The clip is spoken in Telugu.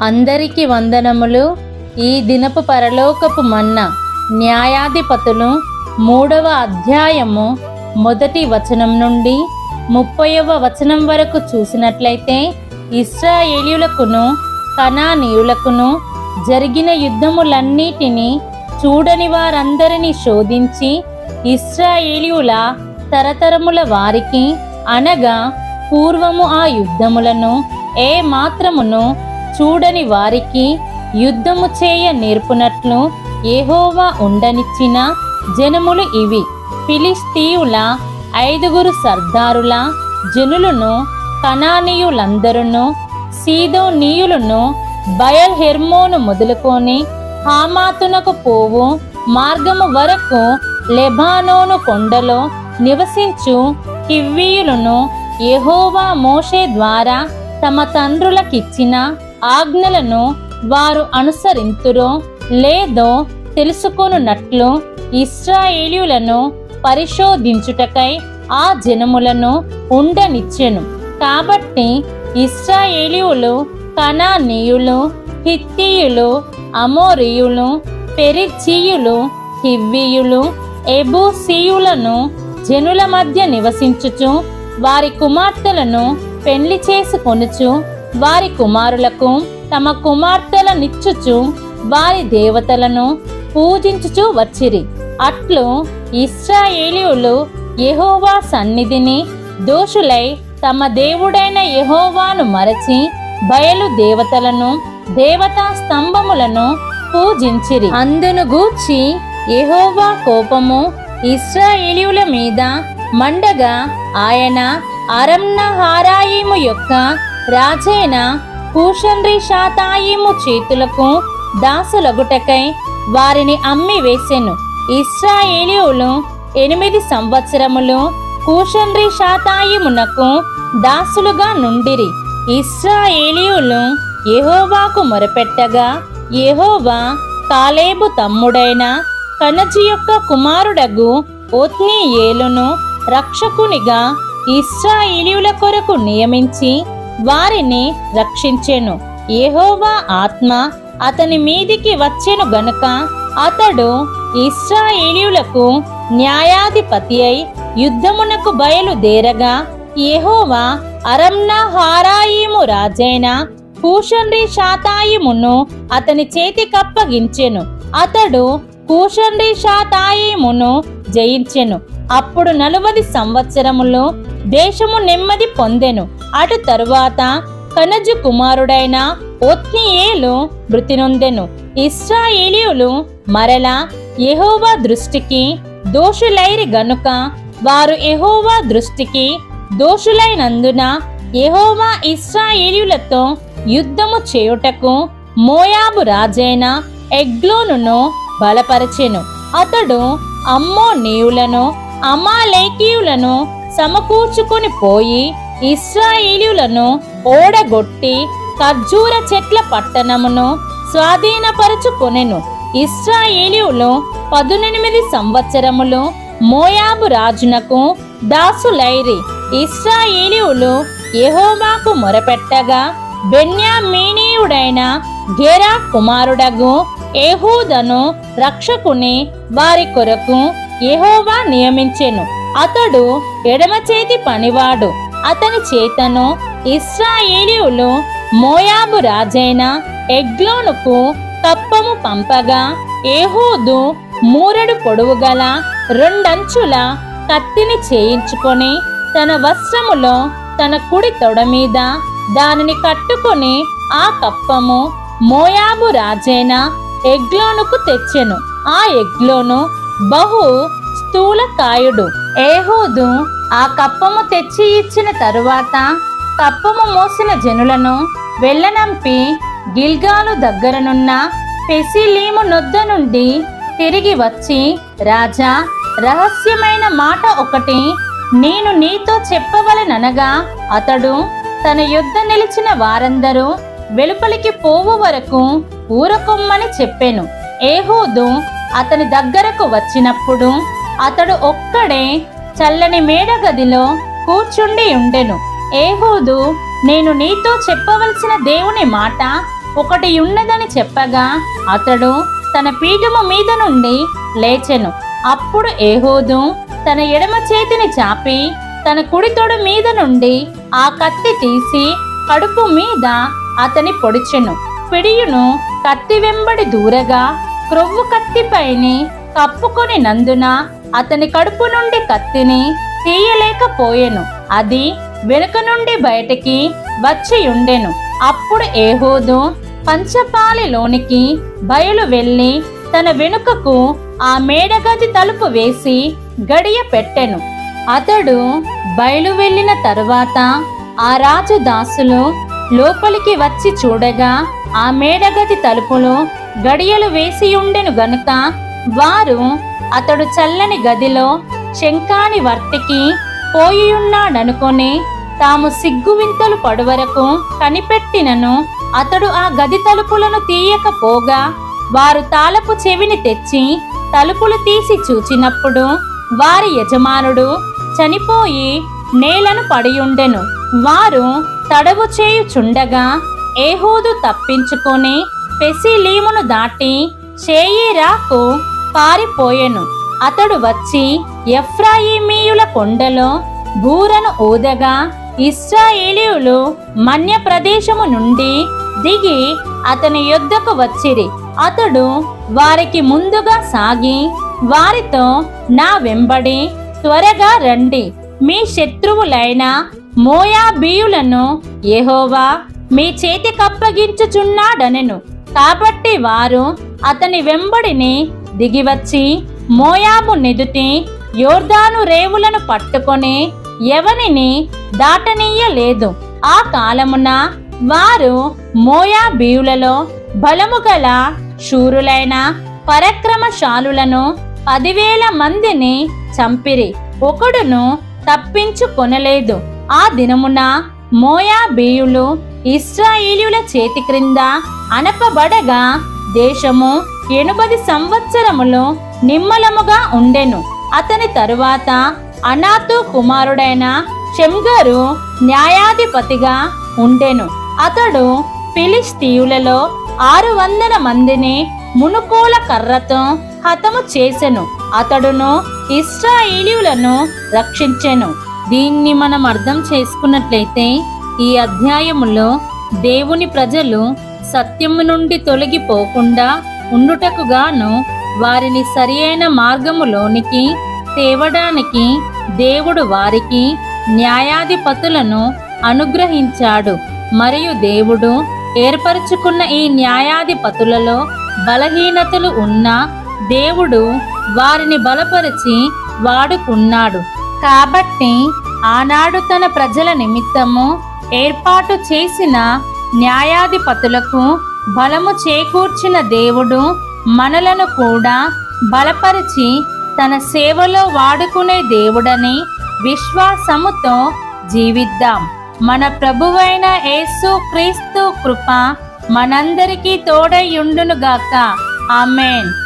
అందరికి వందనములు. ఈ దినపు పరలోకపు మన్న న్యాయాధిపతులు మూడవ అధ్యాయము మొదటి వచనం నుండి ముప్పైవ వచనం వరకు చూసినట్లయితే ఇస్రాయేలీయులకును కనానీయులకును జరిగిన యుద్ధములన్నిటినీ చూడని వారందరినీ శోధించి ఇస్రాయేలీయుల తరతరముల వారికి అనగా పూర్వము ఆ యుద్ధములను ఏ మాత్రమును చూడని వారికి యుద్ధము చేయ నేర్పునట్లు ఏహోవా ఉండనిచ్చిన జనములు ఇవి. ఫిలిస్తీయుల ఐదుగురు సర్దారుల జనులను కనానీయులందరును సీదోనీయులను బయల్ హెర్మోను మొదలుకొని హామాతునకు పోవు మార్గము వరకు లెబానోను కొండలో నివసించు కివ్వీయులను ఎహోవా మోషే ద్వారా తమ తండ్రులకిచ్చిన ఆజ్ఞలను వారు అనుసరింతురో లేదో తెలుసుకొనున్నట్లు ఇస్రాయేలీయులను పరిశోధించుటకై ఆ జనములను ఉండనిచ్చెను. కాబట్టి ఇస్రాయేలీయులు కనానీయులు హిత్తీయులు అమోరియులు పెరిచీయులు హివ్వీయులు ఎబూసీయులను జనుల మధ్య నివసించుచు వారి కుమార్తెలను పెళ్ళి చేసుకొనుచు వారి కుమారులకు తమ కుమార్తెలనిచ్చుచు వారి దేవతలను పూజించుచు వచ్చిరి. అట్లు ఇస్రాయేలీయులు యహోవా సన్నిధిని దోషులై తమ దేవుడైన యహోవాను మరచి బయలు దేవతలను దేవతా స్తంభములను పూజించిరి. అందును గూర్చి యహోవా కోపము ఇస్రాయేలీయుల మీద మండగా ఆయన అరమ్న హారాయిము యొక్క రాజైన కూషన్రి శాతాయిము చేతులకు దాసులగుటకై వారిని అమ్మి వేసెను ఇస్రాయేలీయులు ఎనిమిది సంవత్సరములు కూషన్రి శాతాయిమునకు దాసులుగా నుండిరి. ఇస్రాయేలీయులు ఎహోవాకు మొరపెట్టగా ఎహోవా కాలేబు తమ్ముడైన కనజి యొక్క కుమారుడగు ఒత్నీయేలును రక్షకునిగా ఇస్రాయేలీయుల కొరకు నియమించి వారిని రక్షించెను. ఏహోవా ఆత్మ అతని మీదికి వచ్చెను గనుక అతడు ఇస్రాయేలీయులకు న్యాయాధిపతి అయి యుద్ధమునకు బయలుదేరగా యెహోవా అరమ్నా హారాయిము రాజైన కూషన్రి షాతాయిమును అతని చేతి కప్పగించెను. అతడు కూషన్రి షాతాయిమును జయించెను. అప్పుడు నలువది సంవత్సరములు దేశము నెమ్మది పొందెను. అటు తరువాత కనజు కుమారుడైన ఒత్నియేలు మృతి నొందెను ఇస్రాయేలీయులు మరలా యహోవా దృష్టికి దోషులైరి గనుక వారు యహోవా దృష్టికి దోషులైనందున యహోవా ఇస్రాయేలీయులతో యుద్ధము చేయుటకు మోయాబు రాజైన ఎగ్లోనును బలపరచెను. అతడు అమ్మోనీయులను అమాలేకీయులను సమకూర్చుకొని పోయి ఇస్రాయేలీయులను ఓడగొట్టి ఖర్జూర చెట్ల పట్టణమును స్వాధీనపరచుకొనెను. ఇస్రాయేలీయులు పదునెనిమిది సంవత్సరములు మోయాబు రాజునకు దాసులైరి. ఇస్రాయేలీయులు యెహోవాకు మొరపెట్టగా బెన్యామీనీయుడైన గెరా కుమారుడగు ఏహూదను రక్షకుని వారి కొరకు యెహోవా నియమించెను. అతడు ఎడమ చేతి పనివాడు. అతని చేతను ఇస్రాయేలీయులు మోయాబు రాజైన ఎగ్లోనుకు కప్పము పంపగా ఏహూదు మూరడు పొడవు గల రెండంచుల కత్తిని చేయించుకొని తన వస్త్రములో తన కుడి తొడ మీద దానిని కట్టుకొని ఆ కప్పము మోయాబు రాజైన ఎగ్లోనుకు తెచ్చెను. ఆ ఎగ్లోను బహు స్థూలకాయుడు. ఏహూదు ఆ కప్పము తెచ్చి ఇచ్చిన తరువాత కప్పము మోసిన జనులను వెళ్ళనంపి గిల్గాలు దగ్గరనున్న పెసిలీము నొద్ద నుండి తిరిగి వచ్చి రాజా రహస్యమైన మాట ఒకటి నేను నీతో చెప్పవలననగా అతడు తన యుద్ధ నిలిచిన వారందరూ వెలుపలికి పోవు వరకు ఊరకొమ్మని చెప్పెను. ఏహూదు అతని దగ్గరకు వచ్చినప్పుడు అతడు ఒక్కడే చల్లని మేడ గదిలో కూర్చుండి ఉండెను. ఏహూదు నేను నీతో చెప్పవలసిన దేవుని మాట ఒకటి ఉన్నదని చెప్పగా అతడు తన పీఠము మీద నుండి లేచెను. అప్పుడు ఏహోదు తన ఎడమ చేతిని చాపి తన కుడి మీద నుండి ఆ కత్తి తీసి కడుపు మీద అతని పొడిచెను. పిడియును కత్తి వెంబడి దూరగా క్రొవ్వు కత్తిపైని కప్పుకొని నందున అతని కడుపు నుండి కత్తిని తీయలేకపోయెను. అది వెనుక నుండి బయటికి వచ్చి ఉండెను అప్పుడు ఏహోదు పంచపాలిలోనికి బయలు వెళ్ళి తన వెనుకకు ఆ మేడగది తలుపు వేసి గడియ పెట్టెను. అతడు బయలు వెళ్ళిన తరువాత ఆ రాజు దాసులు లోపలికి వచ్చి చూడగా ఆ మేడగది తలుపులు గడియలు వేసి ఉండెను గనుక వారు అతడు చల్లని గదిలో శంఖాని వర్తికి పోయియున్నాడనుకొని తాము సిగ్గువింతలు పడువరకు కనిపెట్టినను అతడు ఆ గది తలుపులను తీయకపోగా వారు తాళపు చెవిని తెచ్చి తలుపులు తీసి చూచినప్పుడు వారి యజమానుడు చనిపోయి నేలను పడియుండెను. వారు తడవు చేయుచుండగా ఏహూదు తప్పించుకొని పెసిలీమును దాటి షేయిరాకు పారిపోయెను. అతడు వచ్చి ఎఫ్రాయిమీయుల కొండలో బూరను ఊదగా ఇస్రాయేలీయులు మన్య ప్రదేశము నుండి దిగి అతని యొద్దకు వచ్చిరి. అతడు వారికి ముందుగా సాగి వారితో నా వెంబడి త్వరగా రండి. మీ శత్రువులైన మోయాబీయులను యెహోవా మీ చేతికప్పగించుచున్నాడనెను. కాబట్టి వారు అతని వెంబడిని దిగివచ్చి మోయాబు నెదుటి యోర్దాను రేవులను పట్టుకొని ఎవనిని దాటనీయలేదు. ఆ కాలమున వారు మోయాబీయులలో బలము గల శూరులైన పరక్రమశాలులను పదివేల మందిని చంపిరి. ఒకడును తప్పించుకొనలేదు. ఆ దినమున మోయాబీయులు ఇస్రాయిలుల చేతి క్రింద అనపబడగా దేశము ఎనుపది సంవత్సరములు నిమ్మలముగా ఉండెను. అతని తరువాత అనాథు కుమారుడైన షెమ్గరు న్యాయాధిపతిగా ఉండెను. అతడు ఫిలిస్తీయులలో ఆరు వందల మందిని మునుకోల కర్రతో హతము చేసెను. అతడును ఇస్రాయేలీయులను రక్షించెను. దీన్ని మనం అర్థం చేసుకున్నట్లయితే ఈ అధ్యాయములో దేవుని ప్రజలు సత్యము నుండి తొలగిపోకుండా ఉండుటకు గాను వారిని సరియైన మార్గములోనికి తేవడానికి దేవుడు వారికి న్యాయాధిపతులను అనుగ్రహించాడు. మరియు దేవుడు ఏర్పరచుకున్న ఈ న్యాయాధిపతులలో బలహీనతలు ఉన్నా దేవుడు వారిని బలపరిచి వాడుకున్నాడు. కాబట్టి ఆనాడు తన ప్రజల నిమిత్తము ఏర్పాటు చేసిన న్యాయాధిపతులకు బలము చేకూర్చిన దేవుడు మనలను కూడా బలపరిచి తన సేవలో వాడుకునే దేవుడని విశ్వాసముతో జీవిద్దాం. మన ప్రభువైన యేసు క్రీస్తు కృప మనందరికీ తోడై ఆమెన్.